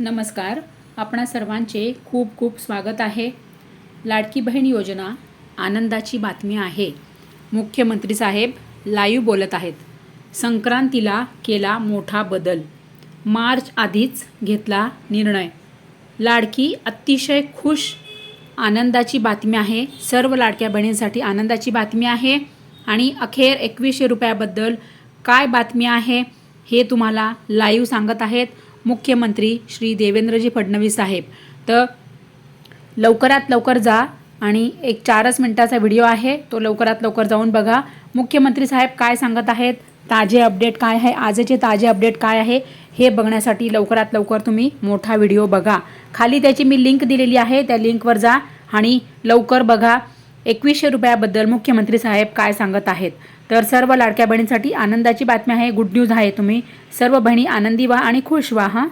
नमस्कार. आपणा सर्वांचे खूप खूप स्वागत आहे. लाडकी बहीण योजना आनंदाची बातमी आहे. मुख्यमंत्री साहेब लाईव्ह बोलत आहेत. संक्रांतीला केला मोठा बदल. मार्च आधीच घेतला निर्णय. लाडकी अतिशय खुश. आनंदाची बातमी आहे. सर्व लाडक्या बहिणींसाठी आनंदाची बातमी आहे. आणि अखेर एकवीसशे रुपयाबद्दल काय बातमी आहे हे तुम्हाला लाईव्ह सांगत आहेत. मुख्यमंत्री श्री देवेंद्रजी फडणवीस साहेब. तर लवकरात लवकर जा आणि एक चारच मिनटाचा व्हिडिओ आहे तो लवकरात लवकर जाऊन बघा. मुख्यमंत्री साहेब काय सांगत आहेत? ताजे अपडेट काय आहे? आजचे ताजे अपडेट काय आहे? हे बघण्यासाठी लवकरात लवकर तुम्ही मोठा व्हिडिओ बघा. खाली त्याची मी लिंक दिलेली आहे त्या लिंकवर जा आणि लवकर बघा. एकवीसशे रुपयाबद्दल मुख्यमंत्री साहेब काय सांगत आहेत? तर सर्व लाडक्या बहिणींसाठी आनंदाची बातमी आहे. गुड न्यूज आहे तुम्ही. सर्व बहिणी आनंदी व्हा आणि खुश व्हा हां.